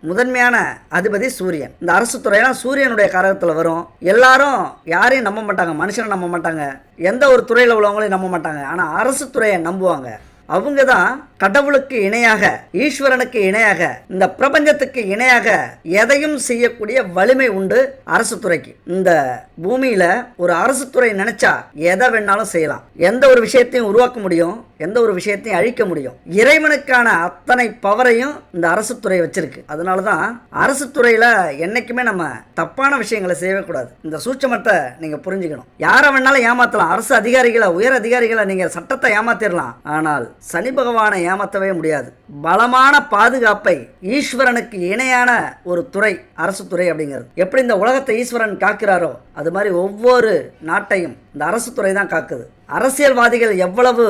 முதன்மையான அதிபதி சூரியன். இந்த அரசு துறையெல்லாம் சூரியனுடைய கரகத்தில் வரும். எல்லாரும் யாரையும் நம்ப மாட்டாங்க. மனுஷனை நம்ப மாட்டாங்க. எந்த ஒரு துறையில் உள்ளவங்களையும் நம்ப மாட்டாங்க. ஆனால் அரசு துறையை நம்புவாங்க. அவங்க தான் கடவுளுக்கு இணையாக ஈஸ்வரனுக்கு இணையாக இந்த பிரபஞ்சத்துக்கு இணையாக எதையும் செய்யக்கூடிய வலிமை உண்டு அரசு துறைக்கு. இந்த பூமியில ஒரு அரசு துறை நினைச்சா எதை வேணாலும் செய்யலாம். எந்த ஒரு விஷயத்தையும் உருவாக்க முடியும் எந்த ஒரு விஷயத்தையும் அழிக்க முடியும். இறைவனுக்கான அத்தனை பவரையும் இந்த அரசு துறை வச்சிருக்கு. அதனால தான் அரசு துறையில என்னைக்குமே நம்ம தப்பான விஷயங்களை செய்யவே கூடாது. இந்த சூட்சமத்தை நீங்க புரிஞ்சுக்கணும். யாரை வேணாலும் ஏமாத்தலாம். அரசு அதிகாரிகளை உயர் அதிகாரிகளை நீங்க சட்டத்தை ஏமாத்திடலாம் ஆனால் சனி பகவானை ஏமாற்றவே முடியாது. பலமான பாதுகாப்பை ஈஸ்வரனுக்கு இணையான ஒரு துறை அரசு துறை அப்படிங்கிறது. எப்படி இந்த உலகத்தை ஈஸ்வரன் காக்கிறாரோ அது மாதிரி ஒவ்வொரு நாட்டையும் இந்த அரசு துறை தான் காக்குது. அரசியல்வாதிகள் எவ்வளவு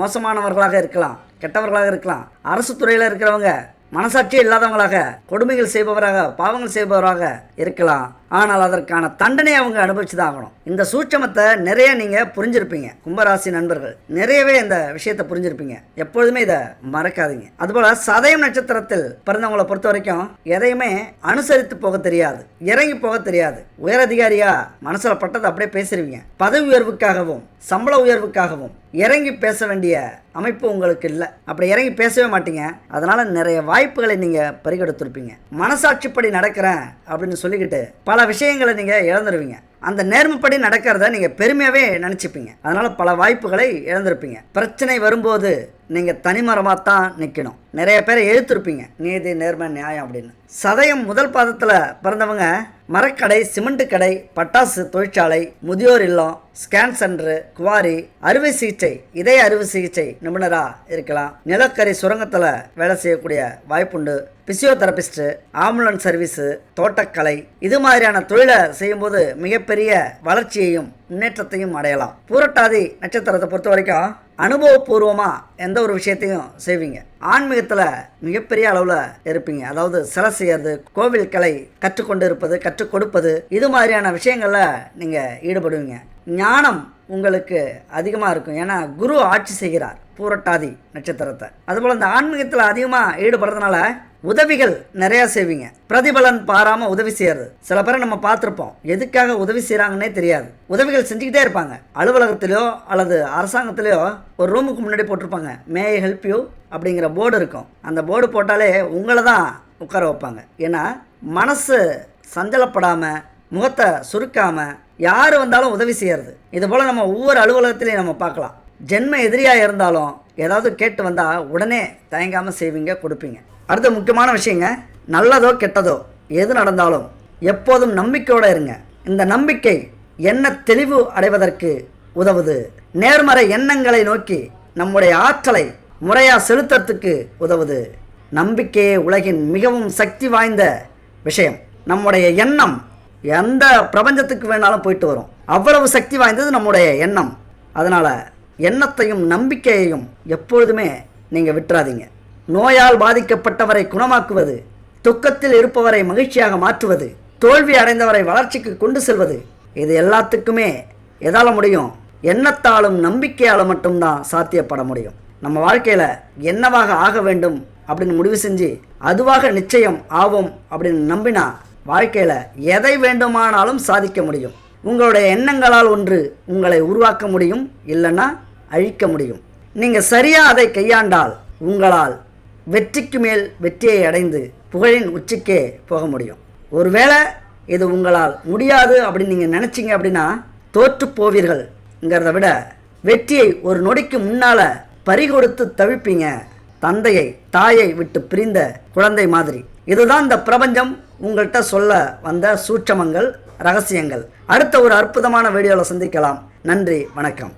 மோசமானவர்களாக இருக்கலாம் கெட்டவர்களாக இருக்கலாம் அரசு துறையில் இருக்கிறவங்க மனசாட்சியே இல்லாதவங்களாக கொடுமைகள் செய்பவராக பாவங்கள் செய்பவராக இருக்கலாம். ஆனால் அதற்கான தண்டனையை அவங்க அனுபவிச்சு தான் ஆகணும் இந்த சூட்சமத்தை நிறைய நீங்கள் புரிஞ்சிருப்பீங்க. கும்பராசி நண்பர்கள் நிறையவே இந்த விஷயத்தை புரிஞ்சிருப்பீங்க. எப்பொழுதுமே இதை மறக்காதீங்க. அதுபோல் சதயம் நட்சத்திரத்தில் பிறந்தவங்களை பொறுத்த வரைக்கும் எதையுமே அனுசரித்து போக தெரியாது. இறங்கி போக தெரியாது. உயரதிகாரியா மனசில் பட்டதை அப்படியே பேசுறீங்க பதவி உயர்வுக்காகவும் சம்பள உயர்வுக்காகவும் இறங்கி பேச வேண்டிய அமைப்பு உங்களுக்கு இல்லை. அப்படி இறங்கி பேசவே மாட்டீங்க. அதனால் நிறைய வாய்ப்புகளை நீங்கள் பறிகெடுத்திருப்பீங்க. மனசாட்சிப்படி நடக்கிறேன் அப்படின்னு சொல்லிக்கிட்டு பல பல விஷயங்களை நீங்கள் இழந்துருவீங்க. அந்த நேர்மைப்படி நடக்கிறத நீங்கள் பெருமையாகவே நினச்சிப்பீங்க. அதனால் பல வாய்ப்புகளை இழந்திருப்பீங்க. பிரச்சனை வரும்போது நீங்கள் தனிமரமாக தான் நிற்கணும் நிறைய பேரை எழுத்திருப்பீங்க. நீதி நேர்மை நியாயம் அப்படின்னு. சதயம் முதல் பாதத்தில் பிறந்தவங்க மரக்கடை சிமெண்ட் கடை பட்டாசு தொழிற்சாலை முதியோர் இல்லம் ஸ்கேன் சென்டரு குவாரி அறுவை சிகிச்சை இதய அறுவை சிகிச்சை நிபுணராக இருக்கலாம். நிலக்கரி சுரங்கத்தில் வேலை செய்யக்கூடிய வாய்ப்புண்டு. பிசியோதெரபிஸ்ட்டு ஆம்புலன்ஸ் சர்வீஸு தோட்டக்கலை இது மாதிரியான தொழிலை செய்யும்போது மிகப்பெரிய வளர்ச்சியையும் முன்னேற்றத்தையும் அடையலாம். பூரட்டாதி நட்சத்திரத்தை பொறுத்த வரைக்கும் அனுபவபூர்வமாக எந்த ஒரு விஷயத்தையும் செய்வீங்க. ஆன்மீகத்தில் மிகப்பெரிய அளவில் இருப்பீங்க. அதாவது சிலை செய்யறது கோவில் கலை கற்றுக்கொண்டு இருப்பது கற்றுக் கொடுப்பது இது மாதிரியான விஷயங்களில் நீங்கள் ஈடுபடுவீங்க. ஞானம் உங்களுக்கு அதிகமாக இருக்கும். ஏன்னா குரு ஆட்சி செய்கிறார் பூரட்டாதி நட்சத்திரத்தை. அதுபோல் இந்த ஆன்மீகத்தில் அதிகமாக ஈடுபடுறதுனால உதவிகள் நிறையா செய்வீங்க. பிரதிபலன் பாராமல் உதவி செய்யறது. சில பேரை நம்ம பார்த்துருப்போம். எதுக்காக உதவி செய்கிறாங்கன்னே தெரியாது. உதவிகள் செஞ்சுக்கிட்டே இருப்பாங்க. அலுவலகத்திலையோ அல்லது அரசாங்கத்திலையோ ஒரு ரூமுக்கு முன்னாடி போட்டிருப்பாங்க. மே ஹெல்ப் யூ அப்படிங்கிற போர்டு இருக்கும். அந்த போர்டு போட்டாலே உங்களை தான் உட்கார வைப்பாங்க. ஏன்னா மனசு சஞ்சலப்படாமல் முகத்தை சுருக்காமல் யார் வந்தாலும் உதவி செய்யறது. இது போல் நம்ம ஒவ்வொரு அலுவலகத்திலையும் நம்ம பார்க்கலாம். ஜென்ம எதிரியாக இருந்தாலும் ஏதாவது கேட்டு வந்தால் உடனே தயங்காமல் செய்வீங்க கொடுப்பீங்க. அடுத்த முக்கியமான விஷயங்க நல்லதோ கெட்டதோ எது நடந்தாலும் எப்போதும் நம்பிக்கையோடு இருங்க. இந்த நம்பிக்கை என்ன தெளிவு அடைவதற்கு உதவுது. நேர்மறை எண்ணங்களை நோக்கி நம்முடைய ஆற்றலை முறையாக செலுத்துறதுக்கு உதவுது. நம்பிக்கையே உலகின் மிகவும் சக்தி வாய்ந்த விஷயம். நம்முடைய எண்ணம் எந்த பிரபஞ்சத்துக்கு வேணாலும் போயிட்டு வரும். அவ்வளவு சக்தி வாய்ந்தது நம்முடைய எண்ணம். அதனால் எண்ணத்தையும் நம்பிக்கையையும் எப்பொழுதுமே நீங்கள் விட்டுறாதீங்க. நோயால் பாதிக்கப்பட்டவரை குணமாக்குவது துக்கத்தில் இருப்பவரை மகிழ்ச்சியாக மாற்றுவது தோல்வி அடைந்தவரை வளர்ச்சிக்கு கொண்டு செல்வது இது எல்லாத்துக்குமே எதால முடியும். எண்ணத்தாலும் நம்பிக்கையால் மட்டும்தான் சாத்தியப்பட முடியும். நம்ம வாழ்க்கையில் என்னவாக ஆக வேண்டும் அப்படின்னு முடிவு செஞ்சு அதுவாக நிச்சயம் ஆவோம் அப்படின்னு நம்பினா வாழ்க்கையில் எதை வேண்டுமானாலும் சாதிக்க முடியும். உங்களுடைய எண்ணங்களால் ஒன்று உங்களை உருவாக்க முடியும். இல்லைன்னா அழிக்க முடியும். நீங்கள் சரியாக அதை கையாண்டால் உங்களால் வெற்றிக்கு மேல் வெற்றியை அடைந்து புகழின் உச்சிக்கே போக முடியும். ஒருவேளை இது உங்களால் முடியாது அப்படின்னு நீங்கள் நினச்சிங்க அப்படின்னா தோற்று போவீர்கள்ங்கிறத விட வெற்றியை ஒரு நொடிக்கு முன்னால் பறிகொடுத்து தவிப்பீங்க. தந்தையை தாயை விட்டு பிரிந்த குழந்தை மாதிரி. இதுதான் இந்த பிரபஞ்சம் உங்கள்கிட்ட சொல்ல வந்த சூட்சமங்கள் ரகசியங்கள். அடுத்த ஒரு அற்புதமான வீடியோவில் சந்திக்கலாம். நன்றி வணக்கம்.